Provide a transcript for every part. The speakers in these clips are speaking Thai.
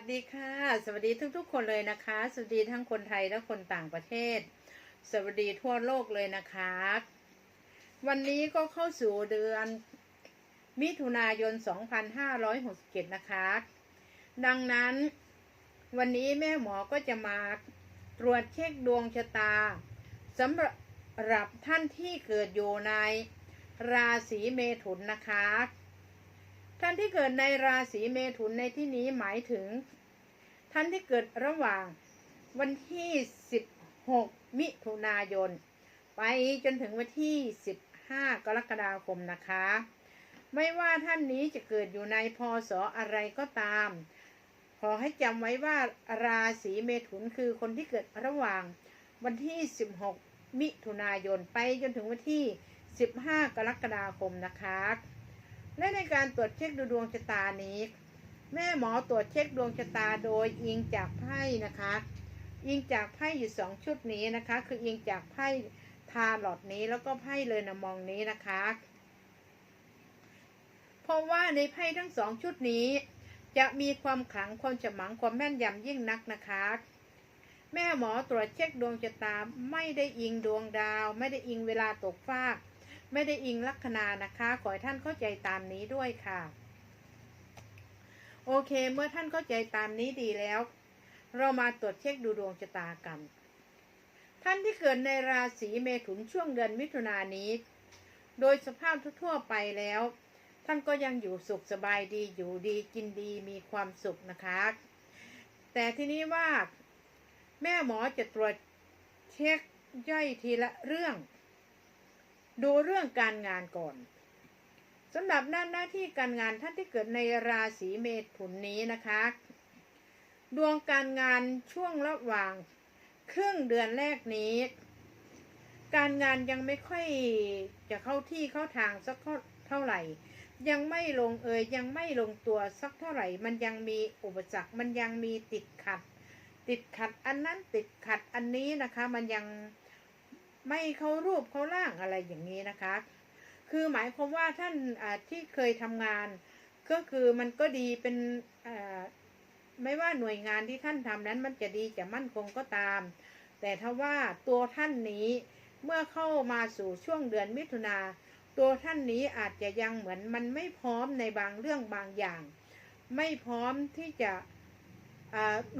สดีค่ะ สวัสดีทุกๆ คนเลยนะคะ สวัสดีทั้งคนไทยและคนต่างประเทศ สวัสดีทั่วโลกเลยนะคะ วันนี้ก็เข้าสู่เดือน มิถุนายน 2567 นะคะ ดังนั้น วันนี้แม่หมอก็จะมาตรวจเช็คดวงชะตาสำหรับท่านที่เกิดอยู่ในราศีเมถุนนะคะท่านที่เกิดในราศีเมถุนในที่นี้หมายถึง ท่านที่เกิดระหว่างวันที่ 16 มิถุนายน ไปจนถึงวันที่ 15 กรกฎาคมนะคะ ไม่ว่าท่านนี้จะเกิดอยู่ในพศอะไรก็ตาม ขอให้จำไว้ว่าราศีเมถุนคือคนที่เกิดระหว่างวันที่ 16 มิถุนายน ไปจนถึงวันที่ 15 กรกฎาคมนะคะ และในการตรวจเช็คดูดวงชะตานี้ แม่หมอตรวจเช็คดวงชะตาโดยอิงจากไพ่นะคะ อิงจากไพ่อยู่สองชุดนี้นะคะ คืออิงจากไพ่ทาหลอดนี้แล้วก็ไพ่เลยนะมองนี้นะคะ เพราะว่าในไพ่ทั้งสองชุดนี้ จะมีความขลังความฉมังความแม่นยำยิ่งนักนะคะ แม่หมอตรวจเช็คดวงชะตาไม่ได้อิงดวงดาว ไม่ได้อิงเวลาตกฟาก ไม่ได้อิงลัคนานะคะ ขอให้ท่านเข้าใจตามนี้ด้วยค่ะ โอเค เมื่อท่านเข้าใจตามนี้ดีแล้ว เรามาตรวจเช็คดูดวงชะตากัน ท่านที่เกิดในราศีเมถุนช่วงเดือนมิถุนายนนี้ โดยสภาพทั่วไปแล้ว ท่านก็ยังอยู่สุขสบายดีอยู่ดีกินดีมีความสุขนะคะ แต่ทีนี้ว่า แม่หมอจะตรวจเช็คย่อยทีละเรื่อง ดูเรื่องการงานก่อน สำหรับด้านหน้าที่การงานท่านที่เกิดในราศีเมถุนนี้นะคะ ดวงการงานช่วงระหว่าง ครึ่งเดือนแรกนี้ การงานยังไม่ค่อยจะเข้าที่เข้าทางสักเท่าไหร่ ยังไม่ลงเอยยังไม่ลงตัวสักเท่าไหร่ มันยังมีอุปสรรคมันยังมีติดขัด ติดขัดอันนั้นติดขัดอันนี้นะคะ มันยังไม่เข้ารูปเข้าร่างอะไรอย่างนี้นะคะ คือหมายความว่าท่านที่เคยทำงาน ก็คือมันก็ดีเป็นไม่ว่าหน่วยงานที่ท่านทำนั้นมันจะดีจะมั่นคงก็ตาม แต่ถ้าว่าตัวท่านนี้เมื่อเข้ามาสู่ช่วงเดือนมิถุนาตัวท่านนี้อาจจะยังเหมือนมันไม่พร้อมในบางเรื่องบางอย่าง ไม่พร้อมที่จะ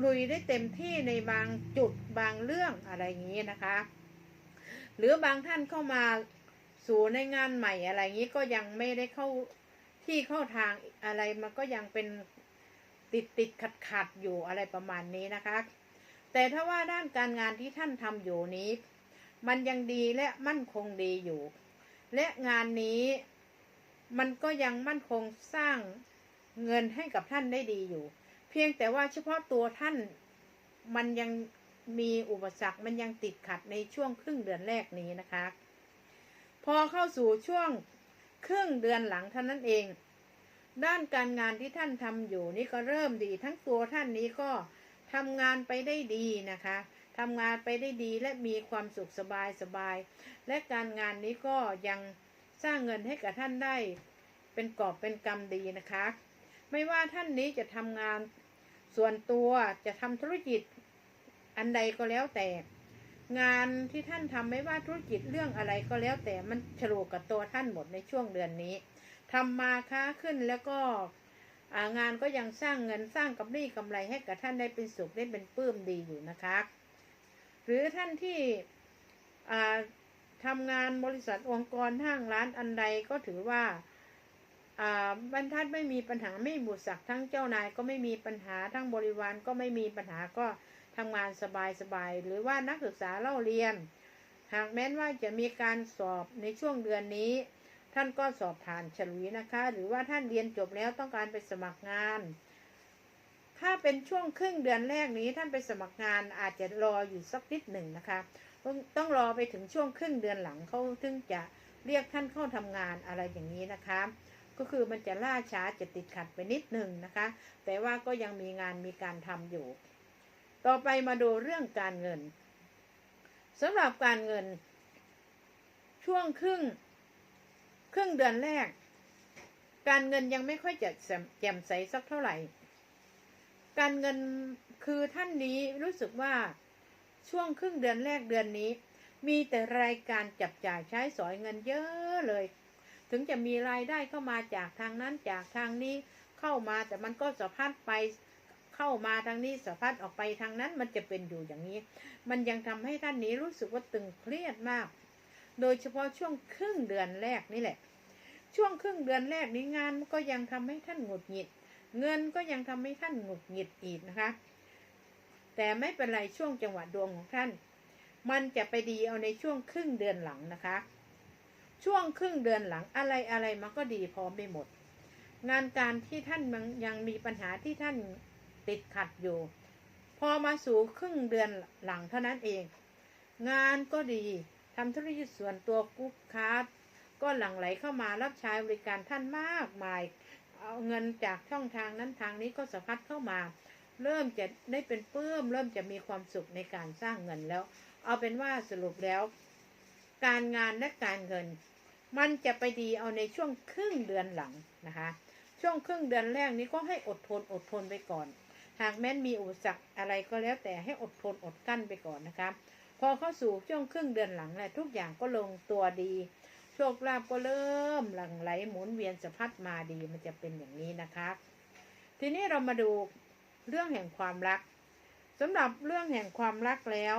ลุยได้เต็มที่ในบางจุดบางเรื่องอะไรอย่างนี้นะคะ หรือบางท่านเข้ามา สู่ในงานใหม่อะไรอย่างนี้ก็ยังไม่ได้เข้าที่เข้าทางอะไรมันก็ยังเป็นติดติดขัดขัดอยู่อะไรประมาณนี้นะคะ แต่ถ้าว่าด้านการงานที่ท่านทำอยู่นี้ มันยังดีและมั่นคงดีอยู่ และงานนี้มันก็ยังมั่นคงสร้างเงินให้กับท่านได้ดีอยู่ เพียงแต่ว่าเฉพาะตัวท่านมันยังมีอุปสรรคมันยังติดขัดในช่วงครึ่งเดือนแรกนี้นะคะ พอเข้าสู่ช่วงครึ่งเดือนหลังเท่านั้นเอง ด้านการงานที่ท่านทำอยู่นี่ก็เริ่มดี ทั้งตัวท่านนี้ก็ทำงานไปได้ดีนะคะทำงานไปได้ดีและมีความสุขสบายสบาย และการงานนี้ก็ยังสร้างเงินให้กับท่านได้ เป็นกอบเป็นกำดีนะคะ ไม่ว่าท่านนี้จะทำงานส่วนตัวจะทำธุรกิจอันใดก็แล้วแต่ งานที่ท่านทำไม่ว่าธุรกิจเรื่องอะไรก็แล้วแต่มันฉลกกับตัวท่านหมดในช่วงเดือนนี้ทำมาค้าขึ้นแล้วก็งานก็ยังสร้างเงินสร้างกำไรกำไรให้กับท่านได้เป็นสุขได้เป็นปื้มดีอยู่นะคะ หรือท่านที่ทำงานบริษัทองค์กรห้างร้านอันใดก็ถือว่าบรรทัดไม่มีปัญหาไม่บุสักทั้งเจ้านายก็ไม่มีปัญหาทั้งบริวารก็ไม่มีปัญหาก็ ทำงานสบายๆ หรือว่านักศึกษาเล่าเรียน หากแม้นว่าจะมีการสอบในช่วงเดือนนี้ ท่านก็สอบผ่านฉลุยนะคะ หรือว่าท่านเรียนจบแล้วต้องการไปสมัครงาน ถ้าเป็นช่วงครึ่งเดือนแรกนี้ท่านไปสมัครงานอาจจะรออยู่สักนิดหนึ่งนะคะ ต้องรอไปถึงช่วงครึ่งเดือนหลังเขาถึงจะเรียกท่านเข้าทำงานอะไรอย่างนี้นะคะ ก็คือมันจะล่าช้าจะติดขัดไปนิดหนึ่งนะคะ แต่ว่าก็ยังมีงานมีการทำอยู่ ต่อไปมาดูเรื่องการเงินสำหรับการเงิน ช่วงครึ่ง ครึ่งเดือนแรก การเงินยังไม่ค่อยจะแจ่มใสสักเท่าไหร่ การเงินคือท่านนี้รู้สึกว่าช่วงครึ่งเดือนแรกเดือนนี้ มีแต่รายการจับจ่ายใช้สอยเงินเยอะเลย ถึงจะมีรายได้เข้ามาจากทางนั้นจากทางนี้เข้ามาแต่มันก็สะพัดไป เข้ามาทางนี้สะพัดออกไปทางนั้นมันจะเป็นอยู่อย่างนี้ มันยังทำให้ท่านนี้รู้สึกว่าตึงเครียดมาก โดยเฉพาะช่วงครึ่งเดือนแรกนี่แหละ ช่วงครึ่งเดือนแรกนี้งานก็ยังทำให้ท่านหงุดหงิด เงินก็ยังทำให้ท่านหงุดหงิดอีกนะคะ แต่ไม่เป็นไรช่วงจังหวะดวงของท่าน มันจะไปดีเอาในช่วงครึ่งเดือนหลังนะคะ ช่วงครึ่งเดือนหลังอะไรอะไรมันก็ดีพร้อมไปหมดงานการที่ท่านยังมีปัญหาที่ท่าน ติดขัดอยู่ พอมาสู่ครึ่งเดือนหลังเท่านั้นเอง งานก็ดีทำธุรกิจส่วนตัวกุ๊กค้าก็หลั่งไหลเข้ามารับใช้บริการท่านมากมาย เอาเงินจากช่องทางนั้นทางนี้ก็สะพัดเข้ามา เริ่มจะได้เป็นปลื้มเริ่มจะมีความสุขในการสร้างเงินแล้ว เอาเป็นว่าสรุปแล้ว การงานและการเงิน มันจะไปดีเอาในช่วงครึ่งเดือนหลังนะคะ ช่วงครึ่งเดือนแรกนี้ก็ให้อดทนอดทนไปก่อน หากแม้นมีอุปสรรคอะไรก็แล้วแต่ให้อดทนอดกั้นไปก่อนนะคะ พอเข้าสู่ช่วงครึ่งเดือนหลังแหละทุกอย่างก็ลงตัวดี โชคลาภก็เริ่มหลั่งไหลหมุนเวียนสะพัดมาดีมันจะเป็นอย่างนี้นะคะ ทีนี้เรามาดูเรื่องแห่งความรักสำหรับเรื่องแห่งความรักแล้ว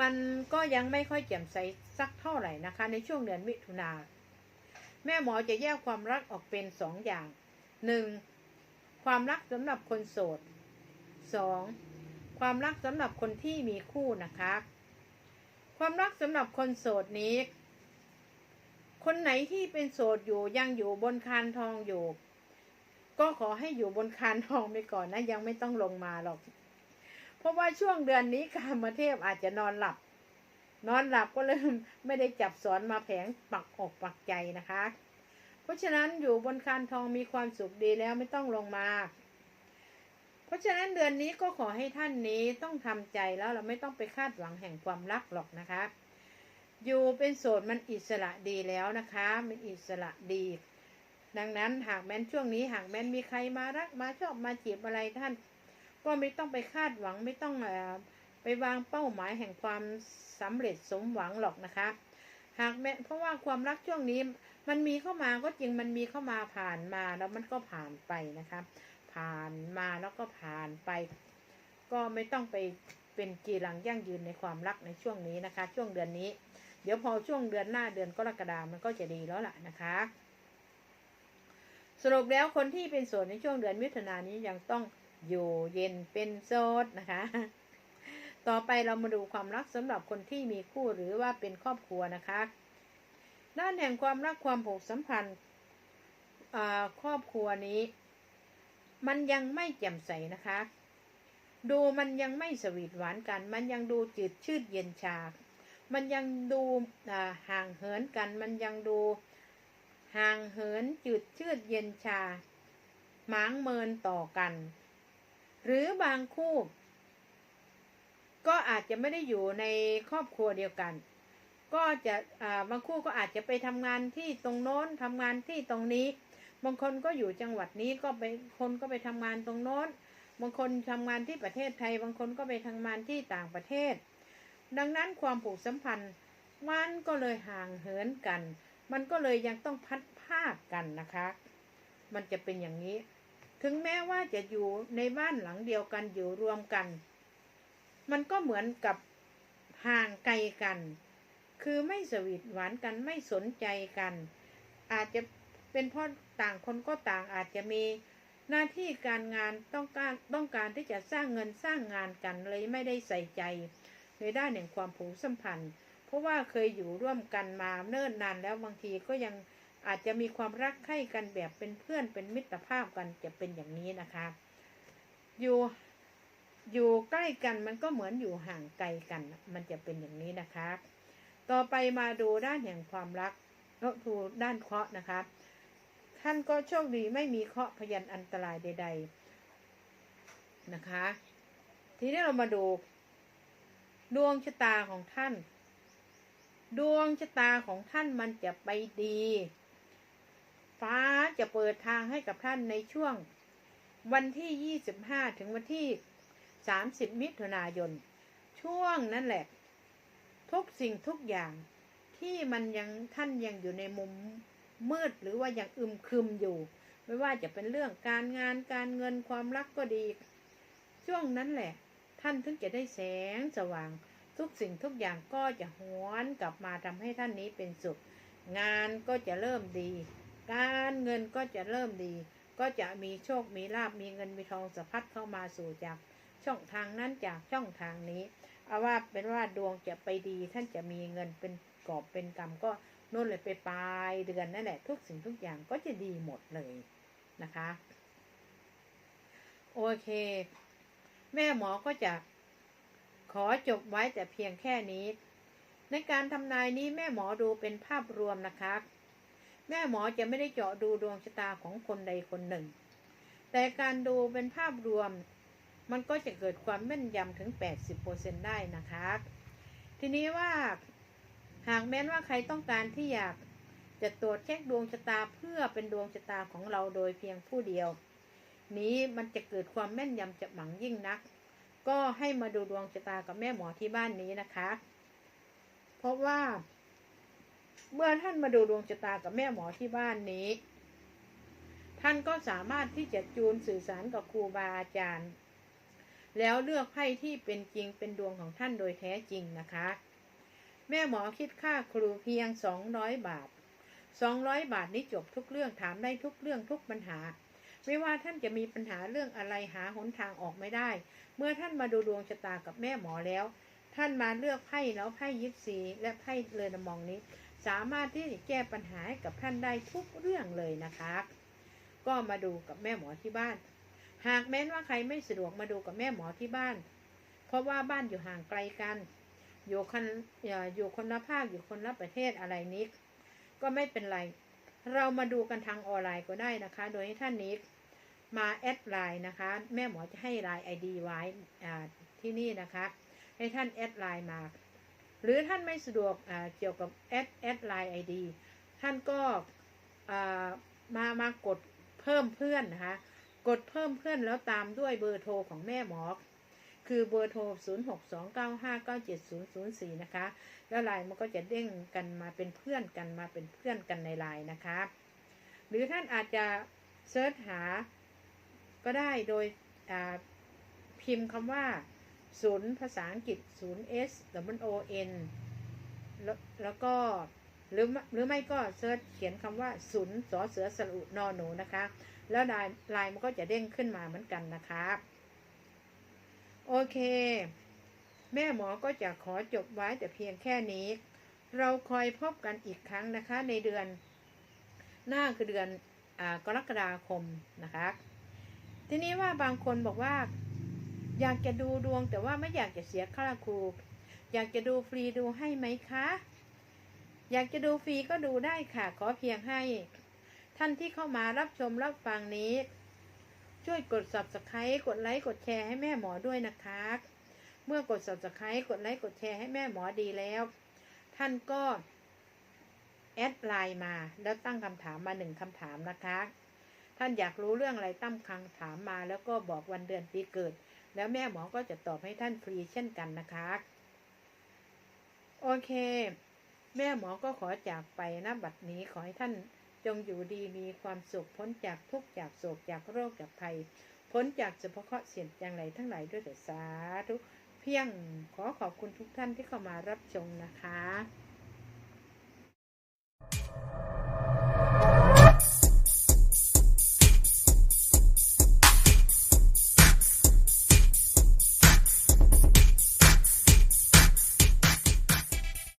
มันก็ยังไม่ค่อยแจ่มใสสักเท่าไหร่นะคะ ในช่วงเดือนมิถุนาแม่หมอจะแยกความรักออกเป็นสองอย่างหนึ่ง ความรักสำหรับคนโสดสองความรักสำหรับคนที่มีคู่นะคะ ความรักสำหรับคนโสดนี้ คนไหนที่เป็นโสดอยู่ยังอยู่บนคานทองอยู่ ก็ขอให้อยู่บนคานทองไปก่อนนะ ยังไม่ต้องลงมาหรอก เพราะว่าช่วงเดือนนี้กามเทพอาจจะนอนหลับ นอนหลับก็เริ่มไม่ได้จับสอนมาแผงปักอกปักใจนะคะ เพราะฉะนั้นอยู่บนคานทองมีความสุขดีแล้วไม่ต้องลงมา เพราะฉะนั้นเดือนนี้ก็ขอให้ท่านนี้ต้องทำใจแล้วเราไม่ต้องไปคาดหวังแห่งความรักหรอกนะคะ อยู่เป็นโสดมันอิสระดีแล้วนะคะมันอิสระดี ดังนั้นหากแม้นช่วงนี้หากแม้นมีใครมารักมาชอบมาจีบอะไรท่าน ก็ไม่ต้องไปคาดหวังไม่ต้องไปวางเป้าหมายแห่งความสำเร็จสมหวังหรอกนะคะ หากแม้เพราะว่าความรักช่วงนี้ มันมีเข้ามาก็จริงมันมีเข้ามาผ่านมาแล้วมันก็ผ่านไปนะคะ ผ่านมาแล้วก็ผ่านไป ก็ไม่ต้องไปเป็นจีรังยั่งยืนในความรักในช่วงนี้นะคะ ช่วงเดือนนี้ เดี๋ยวพอช่วงเดือนหน้าเดือนกรกฎามันก็จะดีแล้วล่ะนะคะ สรุปแล้วคนที่เป็นโสดในช่วงเดือนมิถุนายนนี้ยังต้องอยู่เย็นเป็นโสดนะคะ ต่อไปเรามาดูความรักสำหรับคนที่มีคู่หรือว่าเป็นครอบครัวนะคะ ด้านแห่งความรักความผูกสัมพันธ์ครอบครัวนี้ มันยังไม่แจ่มใสนะคะ ดูมันยังไม่สวีทหวานกัน มันยังดูจืดชืดเย็นชา มันยังดูห่างเหินกัน มันยังดูห่างเหินจืดชืดเย็นชาหมางเมินต่อกัน หรือบางคู่ ก็อาจจะไม่ได้อยู่ในครอบครัวเดียวกัน ก็จะบางคู่ก็อาจจะไปทำงานที่ตรงโน้นทำงานที่ตรงนี้ บางคนก็อยู่จังหวัดนี้ก็ไปคนก็ไปทำงานตรงโน้น บางคนทำงานที่ประเทศไทย บางคนก็ไปทำงานที่ต่างประเทศ ดังนั้นความผูกสัมพันธ์มันก็เลยห่างเหินกัน มันก็เลยยังต้องพัดภาคกันนะคะ มันจะเป็นอย่างนี้ ถึงแม้ว่าจะอยู่ในบ้านหลังเดียวกันอยู่รวมกัน มันก็เหมือนกับห่างไกลกัน คือไม่สวีทหวานกันไม่สนใจกัน อาจจะเป็นเพราะต่างคนก็ต่างอาจจะมีหน้าที่การงานต้องการต้องการที่จะสร้างเงินสร้างงานกันเลยไม่ได้ใส่ใจ ในด้านแห่งความผูกสัมพันธ์ เพราะว่าเคยอยู่ร่วมกันมาเนิ่นนานแล้วบางทีก็ยังอาจจะมีความรักใคร่กันแบบเป็นเพื่อนเป็นมิตรภาพกันจะเป็นอย่างนี้นะคะ อยู่อยู่ใกล้กันมันก็เหมือนอยู่ห่างไกลกัน มันจะเป็นอย่างนี้นะคะ ต่อไปมาดูด้านแห่งความรักก็ดูด้านเคราะห์นะคะ ท่านก็โชคดีไม่มีเคราะห์พยันอันตรายใด ๆนะคะ ทีนี้เรามาดู ดวงชะตาของท่าน ดวงชะตาของท่านมันจะไปดี ฟ้าจะเปิดทางให้กับท่านในช่วง วันที่ 25 ถึงวันที่ 30 มิถุนายน ช่วงนั้นแหละ ทุกสิ่งทุกอย่างที่มันยังท่านยังอยู่ในมุมมืดหรือว่ายังอึมครึมอยู่ ไม่ว่าจะเป็นเรื่องการงานการเงินความรักก็ดี ช่วงนั้นแหละ ท่านถึงจะได้แสงสว่าง ทุกสิ่งทุกอย่างก็จะหวนกลับมาทำให้ท่านนี้เป็นสุข งานก็จะเริ่มดี การเงินก็จะเริ่มดี ก็จะมีโชคมีลาบมีเงินมีทองสะพัดเข้ามาสู่จากช่องทางนั้นจากช่องทางนี้ เอาว่าเป็นว่าดวงจะไปดี ท่านจะมีเงินเป็นกอบเป็นกำก็โน่นเลยไปปลายเดือนนั่นแหละ ทุกสิ่งทุกอย่างก็จะดีหมดเลยนะคะ โอเค แม่หมอก็จะขอจบไว้แต่เพียงแค่นี้ ในการทำนายนี้แม่หมอดูเป็นภาพรวมนะคะ แม่หมอจะไม่ได้เจาะดูดวงชะตาของคนใดคนหนึ่ง แต่การดูเป็นภาพรวม มันก็จะเกิดความแม่นยำถึง 80%ได้นะคะ ทีนี้ว่าหากแม้นว่าใครต้องการที่อยากจะตรวจเช็คดวงชะตาเพื่อเป็นดวงชะตาของเราโดยเพียงผู้เดียว นี้มันจะเกิดความแม่นยำจะหมังยิ่งนัก ก็ให้มาดูดวงชะตากับแม่หมอที่บ้านนี้นะคะ เพราะว่า เมื่อท่านมาดูดวงชะตากับแม่หมอที่บ้านนี้ ท่านก็สามารถที่จะจูนสื่อสารกับครูบาอาจารย์ แล้วเลือกไพ่ที่เป็นจริงเป็นดวงของท่านโดยแท้จริงนะคะ แม่หมอคิดค่าครูเพียง 200 บาท 200 บาทนี้จบทุกเรื่องถามได้ทุกเรื่องทุกปัญหา ไม่ว่าท่านจะมีปัญหาเรื่องอะไรหาหนทางออกไม่ได้ เมื่อท่านมาดูดวงชะตากับแม่หมอแล้ว ท่านมาเลือกไพ่แล้วไพ่ยิปซีและไพ่เรือนมองนี้ สามารถที่จะแก้ปัญหาให้กับท่านได้ทุกเรื่องเลยนะคะ ก็มาดูกับแม่หมอที่บ้าน หากแม้นว่าใครไม่สะดวกมาดูกับแม่หมอที่บ้าน เพราะว่าบ้านอยู่ห่างไกลกัน อยู่คนอย่าอยู่คนละภาคอยู่คนละประเทศอะไรนี้ก็ไม่เป็นไร เรามาดูกันทางออนไลน์ก็ได้นะคะ โดยให้ท่านนี้มาแอดไลน์นะคะ แม่หมอจะให้ไลน์ไอดีไว้ที่นี่นะคะ ให้ท่านแอดไลน์มา หรือท่านไม่สะดวกเกี่ยวกับแอดแอดไลน์ไอดีท่านก็มามากดเพิ่มเพื่อนนะคะ กดเพิ่มเพื่อนแล้วตามด้วยเบอร์โทรของแม่หมอ คือเบอร์โทร 0629597004 นะคะ แล้วไลน์มันก็จะเด้งกันมาเป็นเพื่อนกันมาเป็นเพื่อนกันในไลน์นะคะ หรือท่านอาจจะเซิร์ชหาก็ได้โดยพิมพ์คำว่าศูนย์ภาษาอังกฤษศูนย์ S W O N แล้วแล้วก็หรือหรือไม่ก็เซิร์ชเขียนคำว่าศูนย์สอเสือสรุนอหนูนะคะ แล้วลน์ไลน์มันก็จะเด้งขึ้นมาเหมือนกันนะคะโอเค แม่หมอก็จะขอจบไว้แต่เพียงแค่นี้ เราคอยพบกันอีกครั้งนะคะ ในเดือน หน้าคือเดือนอกรกฎาคมนะคะ ทีนี้ว่าบางคนบอกว่า อยากจะดูดวงแต่ว่าไม่อยากจะเสียค่าครูอยากจะดูฟรีดูให้ไหมคะ อยากจะดูฟรีก็ดูได้ค่ะ ขอเพียงให้ ท่านที่เข้ามารับชมรับฟังนี้ ช่วยกด subscribe กดไลค์กดแชร์ให้แม่หมอด้วยนะคะ เมื่อกด subscribe กดไลค์กดแชร์ให้แม่หมอดีแล้ว ท่านก็แอดไลน์มาแล้วตั้งคำถามมาหนึ่งคำถามนะคะ ท่านอยากรู้เรื่องอะไรตั้งคำถามมาแล้วก็บอกวันเดือนปีเกิด แล้วแม่หมอก็จะตอบให้ท่านฟรีเช่นกันนะคะ โอเค แม่หมอก็ขอจากไปนะบัดนี้ขอให้ท่าน จงอยู่ดีมีความสุขพ้นจากทุกข์จากโศกจากโรคจากภัย พ้นจากสุภเคราะห์เสียนจังไรทั้งหลายด้วยเถิดสาธุเพียงขอขอบคุณทุกท่านที่เข้ามารับชมนะคะ